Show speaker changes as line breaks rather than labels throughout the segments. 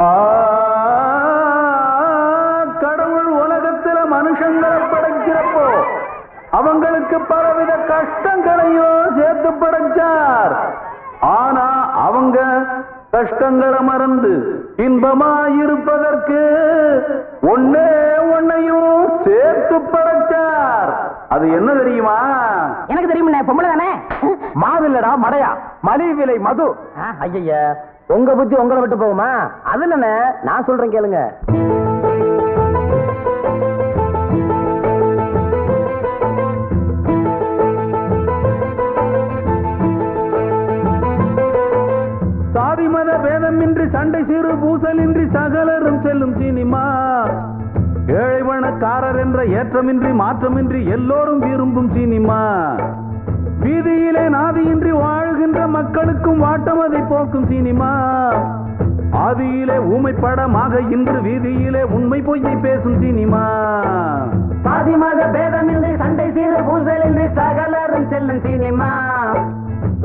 ஆ, கடவுள் உலகத்துல மனுஷங்களை படைக்கிறப்போ அவங்களுக்கு பலவித கஷ்டங்களையும் சேர்த்து படைச்சார். ஆனா அவங்க கஷ்டங்களை மறந்து இன்பமா இருப்பதற்கு ஒன்னே ஒன்னையும் சேர்த்து படைச்சார். அது என்ன தெரியுமா?
எனக்கு தெரியுமே பொம்பளை தானே
மாவில்லடா மடையா. மலிவு விலை மது
ஐயா உங்க புத்தி உங்களை விட்டு போகுமா? அது இல்லண்ணே. நான் சொல்றேன் கேளுங்க.
சாதி மத பேதமின்றி சண்டை சிறு பூசலின்றி சகலரும் செல்லும் சினிமா. ஏழைவனக்காரர் என்ற ஏற்றமின்றி மாற்றமின்றி எல்லோரும் விரும்பும் சினிமா. வீதியிலே நாதியின்றி வாழ்கின்ற மக்களுக்கும் வாட்டம் அதை போக்கும் சினிமா. ஆதியிலே ஊமை படமாக இன்று வீதியிலே உண்மை பொய்யை பேசும் சினிமா.
சாதி மத பேதமின்றி சண்டை சீர பூசலின்றி சகலரும் செல்லும் சினிமா.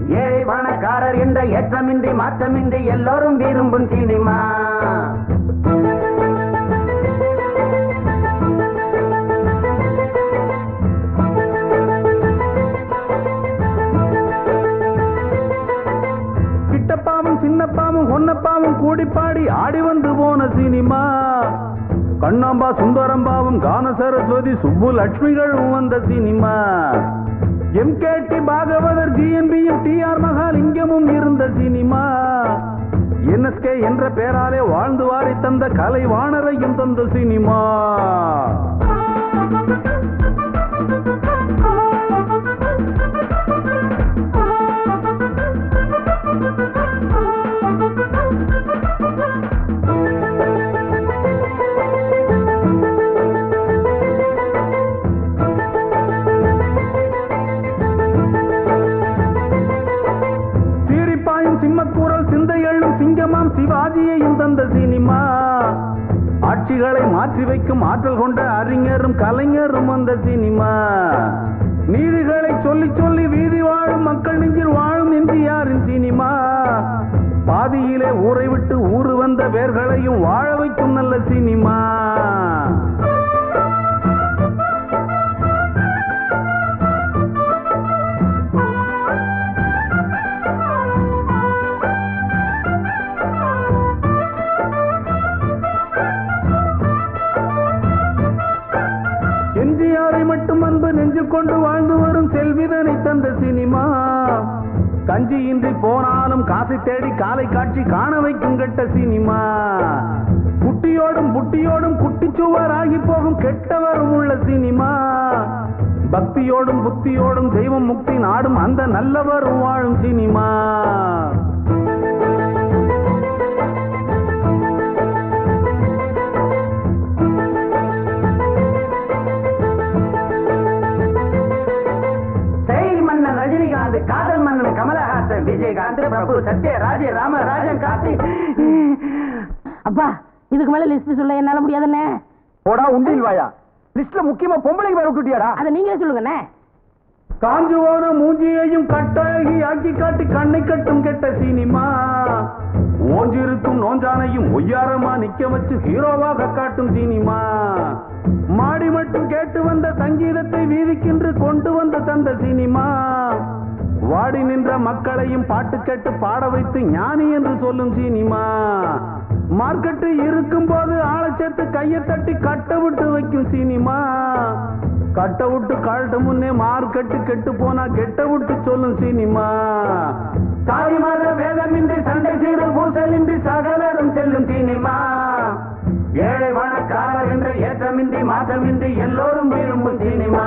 ஏழை பணக்காரர் என்ற ஏற்றமின்றி மாற்றமின்றி எல்லோரும் விரும்பும் சினிமா.
சின்னப்பாவும் ஒன்னப்பாவும் கூடி பாடி ஆடி வந்து போன சினிமா. கண்ணாம்பா சுந்தரம்பாவும் கான சரஸ்வதி சுப்பு லட்சுமிகளும் வந்த சினிமா. எம் எம்கேடி பாகவதர் ஜிஎன்பியும் டி ஆர் மகாலிங்கமும் இருந்த சினிமா. என்எஸ்கே என்ற பெயராலே வாழ்ந்து வாரி தந்த கலை வாணரையும் தந்த சினிமா. சிங்கமாம் சிவாஜியையும் தந்த சினிமா. ஆட்சிகளை மாற்றி வைக்கும் ஆற்றல் கொண்ட அறிஞரும் கலைஞரும் வந்த சினிமா. நீதிகளை சொல்லி சொல்லி வீதி வாழும் மக்கள் நெஞ்சில் வாழும் எம்ஜிஆரின் சினிமா. பாதியிலே ஊரை விட்டு ஊறு வந்த வேர்களையும் வாழ வைக்கும் நல்ல சினிமா. இன்றி போனாலும் காசை தேடி காலை காட்சி காண வைக்கும் கெட்ட சினிமா. குட்டியோடும் புட்டியோடும் குட்டிச்சுவராகி போகும் கெட்டவரும் உள்ள சினிமா. பக்தியோடும் புத்தியோடும் தெய்வம் முக்தி நாடும் அந்த நல்லவர் வாழும் சினிமா.
விஜயகாந்த் பிரபு சத்யராஜ் ராமராஜன் கார்த்திக். அப்பா இதுக்கு மேல லிஸ்ட் சொல்ல என்னால முடியாதுண்ணே.
போடா உண்டில் வாயா. லிஸ்ட்ல முக்கியமா பொம்பளைக்கு வேற விட்டுட்டியாடா
அதை நீங்களே சொல்லுங்கண்ணே.
காஞ்சு போன மூஞ்சியையும் கட்டழகி ஆக்கி காட்டி கண்ணை கட்டும் கெட்ட சினிமா. ஓஞ்சிருக்கும் நோஞ்சானையும் ஒய்யாரமா நிக்க வச்சு ஹீரோவாக காட்டும் சினிமா. மாடி மட்டும் கேட்டு வந்த சங்கீதத்தை வீதிக்கென்று கொண்டு வந்த தந்த சினிமா. வாடி நின்ற மக்களையும் பாட்டு கேட்டு பாட வைத்து ஞானி என்று சொல்லும் சீனிமா. மார்க்கெட்டு இருக்கும் போது ஆளை சேர்த்து கையை தட்டி கட்ட விட்டு வைக்கும் சீனிமா. கட்ட விட்டு கழட்ட முன்னே மார்க்கெட்டு கெட்டு போனா கெட்ட விட்டு சொல்லும் சீனிமா. சாதி மத வேதமின்றி சண்டை செய்து பூசலின்றி சகலரும் செல்லும் சீனிமா. ஏழை வணக்காரர் என்ற ஏற்றமின்றி மாற்றமின்றி எல்லோரும் விரும்பும் சீனிமா.